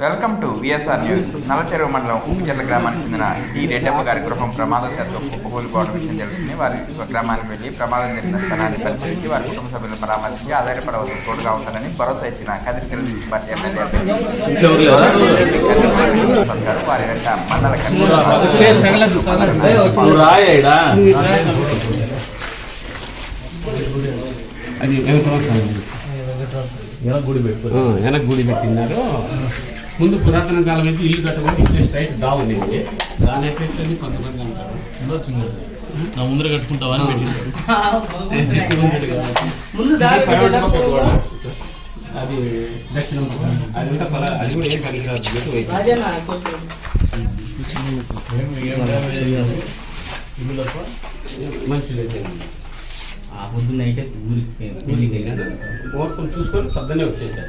Welcome to VSR news Nallacheruvu మండలం ఉప్పుచెర్ల గ్రామానికి చెందిన టి రెడ్డప్ప గారి గృహం ప్రమాదశాత్తు కుప్పకూలిపోవడం విషయం తెలుసుకుని వారి గ్రామానికి వెళ్ళి ప్రమాదం జరిగిన స్థలాన్ని పరిశీలించి వారి కుటుంబ సభ్యులను పరామర్శించి ఆధారపడవలసిన తోడుగా ఉంటారని భరోసా ఇచ్చిన కదిరి తెలుగు పార్టీ ఎమ్మెల్యే గారు వారి వెంట మండల అది వెనక గుడి పెట్టినారు. ముందు పురాతన కాలం అయితే ఇల్లు కట్టుకొని ఇట్లా స్ట్రైట్ డా ఉండేది దాని ఎఫెక్ట్ అని కొంతమంది అంటారు. నా ముందర కట్టుకుంటావా అని గోడ. అది దక్షిణం. అదంతా పల- అది కూడా ఏం కలిసి రాదు. మనుషులు అయితే ఆ పొద్దున్న అయితే ఊరికి వెళ్ళాను. ముహూర్తం చూసుకొని పొద్దున్నే వచ్చేసారు